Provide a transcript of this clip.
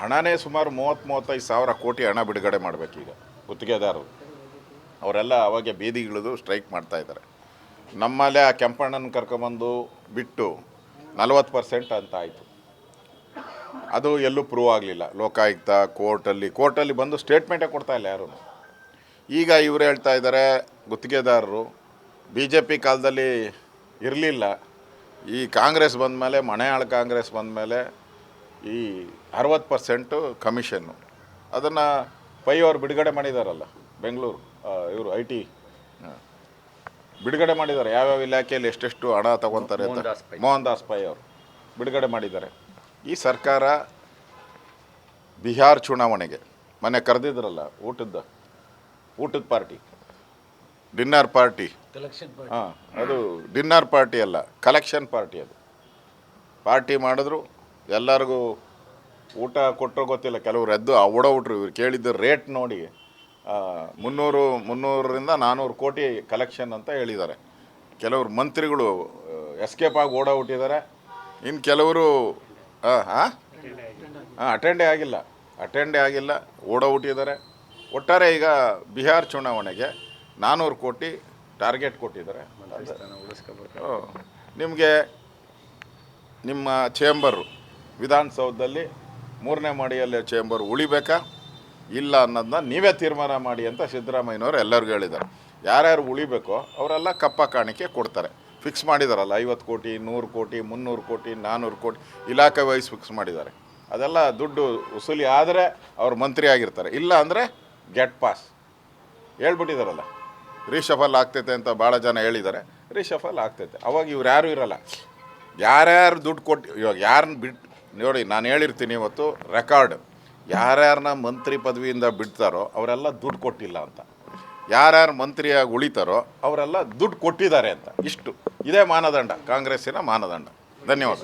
ಹಣನೇ ಸುಮಾರು ಮೂವತ್ತು, ಮೂವತ್ತೈದು ಸಾವಿರ ಕೋಟಿ ಹಣ ಬಿಡುಗಡೆ ಮಾಡಬೇಕೀಗ ಗುತ್ತಿಗೆದಾರರು. ಅವರೆಲ್ಲ ಅವಾಗೆ ಬೀದಿಗಿಳಿದು ಸ್ಟ್ರೈಕ್ ಮಾಡ್ತಾ ಇದ್ದಾರೆ. ನಮ್ಮಲ್ಲೇ ಆ ಕೆಂಪಣ್ಣನ ಕರ್ಕೊಂಬಂದು ಬಿಟ್ಟು ನಲವತ್ತು ಪರ್ಸೆಂಟ್ ಅಂತ ಆಯಿತು. ಅದು ಎಲ್ಲೂ ಪ್ರೂವ್ ಆಗಲಿಲ್ಲ. ಲೋಕಾಯುಕ್ತ, ಕೋರ್ಟಲ್ಲಿ ಕೋರ್ಟಲ್ಲಿ ಬಂದು ಸ್ಟೇಟ್ಮೆಂಟೇ ಕೊಡ್ತಾ ಇಲ್ಲ ಯಾರೂ ಈಗ ಇವರು ಹೇಳ್ತಾ ಇದ್ದಾರೆ, ಗುತ್ತಿಗೆದಾರರು ಬಿ ಜೆ ಪಿ ಕಾಲದಲ್ಲಿ ಇರಲಿಲ್ಲ. ಈ ಕಾಂಗ್ರೆಸ್ ಬಂದಮೇಲೆ ಮನೆಯಾಳ ಕಾಂಗ್ರೆಸ್ ಬಂದಮೇಲೆ ಈ ಅರವತ್ತು ಪರ್ಸೆಂಟು ಕಮಿಷನ್ನು. ಅದನ್ನು ಪೈ ಅವ್ರು ಬಿಡುಗಡೆ ಮಾಡಿದಾರಲ್ಲ ಬೆಂಗಳೂರು ಇವರು ಐ ಟಿ. ಬಿಡುಗಡೆ ಮಾಡಿದ್ದಾರೆ ಯಾವ್ಯಾವ ಇಲಾಖೆಯಲ್ಲಿ ಎಷ್ಟೆಷ್ಟು ಹಣ ತಗೊತಾರೆ ಅಂತ. ಮೋಹನ್ ದಾಸ್ ಪೈ. ಮೋಹನ್ ದಾಸ್ ಪೈ ಅವರು ಬಿಡುಗಡೆ ಮಾಡಿದ್ದಾರೆ. ಈ ಸರ್ಕಾರ ಬಿಹಾರ್ ಚುನಾವಣೆಗೆ ಮನೆ ಕರೆದಿದ್ರಲ್ಲ ಊಟದ ಊಟದ ಪಾರ್ಟಿ ಡಿನ್ನರ್ ಪಾರ್ಟಿ. ಹಾಂ ಅದು ಡಿನ್ನರ್ ಪಾರ್ಟಿ ಅಲ್ಲ ಕಲೆಕ್ಷನ್ ಪಾರ್ಟಿ ಅದು. ಪಾರ್ಟಿ ಮಾಡಿದ್ರು ಎಲ್ಲರಿಗೂ ಊಟ ಕೊಟ್ಟರು ಗೊತ್ತಿಲ್ಲ ಕೆಲವ್ರು ಎದ್ದು ಓಡೋಬಿಟ್ರು ಇವ್ರು ಕೇಳಿದ್ದ ರೇಟ್ ನೋಡಿ. ಮುನ್ನೂರು ಮುನ್ನೂರರಿಂದ ನಾನ್ನೂರು ಕೋಟಿ ಕಲೆಕ್ಷನ್ ಅಂತ ಹೇಳಿದ್ದಾರೆ. ಕೆಲವರು ಮಂತ್ರಿಗಳು ಎಸ್ಕೇಪ್ ಆಗಿ ಓಡೋಗ್ಬಿಟ್ಟಿದ್ದಾರೆ ಇನ್ನು ಕೆಲವರು ಹಾಂ ಹಾಂ ಅಟೆಂಡೇ ಆಗಿಲ್ಲ. ಅಟೆಂಡೇ ಆಗಿಲ್ಲ ಓಡೋಗ್ಬಿಟ್ಟಿದ್ದಾರೆ ಒಟ್ಟಾರೆ ಈಗ ಬಿಹಾರ್ ಚುನಾವಣೆಗೆ ನಾನ್ನೂರು ಕೋಟಿ ಟಾರ್ಗೆಟ್ ಕೊಟ್ಟಿದ್ದಾರೆ. ನಿಮಗೆ ನಿಮ್ಮ ಚೇಂಬರು ವಿಧಾನಸೌಧದಲ್ಲಿ ಮೂರನೇ ಮಡಿಯಲ್ಲಿ ಚೇಂಬರ್ ಉಳಿಬೇಕಾ? ಇಲ್ಲ ಅನ್ನೋದನ್ನ ನೀವೇ ತೀರ್ಮಾನ ಮಾಡಿ ಅಂತ ಸಿದ್ದರಾಮಯ್ಯನವರು ಎಲ್ಲರಿಗೂ ಹೇಳಿದ್ದಾರೆ. ಯಾರ್ಯಾರು ಉಳಿಬೇಕೋ ಅವರೆಲ್ಲ ಕಪ್ಪ ಕಾಣಿಕೆ ಕೊಡ್ತಾರೆ. ಫಿಕ್ಸ್ ಮಾಡಿದಾರಲ್ಲ, ಐವತ್ತು ಕೋಟಿ, ನೂರು ಕೋಟಿ, ಮುನ್ನೂರು ಕೋಟಿ ನಾನ್ನೂರು ಕೋಟಿ ಇಲಾಖೆ ವೈಸ್ ಫಿಕ್ಸ್ ಮಾಡಿದ್ದಾರೆ. ಅದೆಲ್ಲ ದುಡ್ಡು ವಸೂಲಿ ಆದರೆ ಅವ್ರು ಮಂತ್ರಿ ಆಗಿರ್ತಾರೆ. ಇಲ್ಲ ಅಂದರೆ ಗೆಟ್ ಪಾಸ್ ಹೇಳ್ಬಿಟ್ಟಿದಾರಲ್ಲ ರೀಶಫಲ್ ಆಗ್ತೈತೆ ಅಂತ ಭಾಳ ಜನ ಹೇಳಿದ್ದಾರೆ. ರೀಶಫಲ್ ಆಗ್ತೈತೆ. ಅವಾಗ ಇವ್ರು ಯಾರೂ ಇರಲ್ಲ. ಯಾರ್ಯಾರು ದುಡ್ಡು ಕೊಟ್ಟು, ಇವಾಗ ಯಾರನ್ನ ಬಿಟ್ಟು ನೋಡಿ, ನಾನು ಹೇಳಿರ್ತೀನಿ ಇವತ್ತು, ರೆಕಾರ್ಡ್. ಯಾರ್ಯಾರನ್ನ ಮಂತ್ರಿ ಪದವಿಯಿಂದ ಬಿಡ್ತಾರೋ ಅವರೆಲ್ಲ ದುಡ್ಡು ಕೊಟ್ಟಿಲ್ಲ ಅಂತ. ಯಾರ್ಯಾರು ಮಂತ್ರಿಯಾಗಿ ಉಳಿತಾರೋ ಅವರೆಲ್ಲ ದುಡ್ಡು ಕೊಟ್ಟಿದ್ದಾರೆ ಅಂತ. ಇಷ್ಟು. ಇದೇ ಮಾನದಂಡ, ಕಾಂಗ್ರೆಸ್ಸಿನ ಮಾನದಂಡ. ಧನ್ಯವಾದ.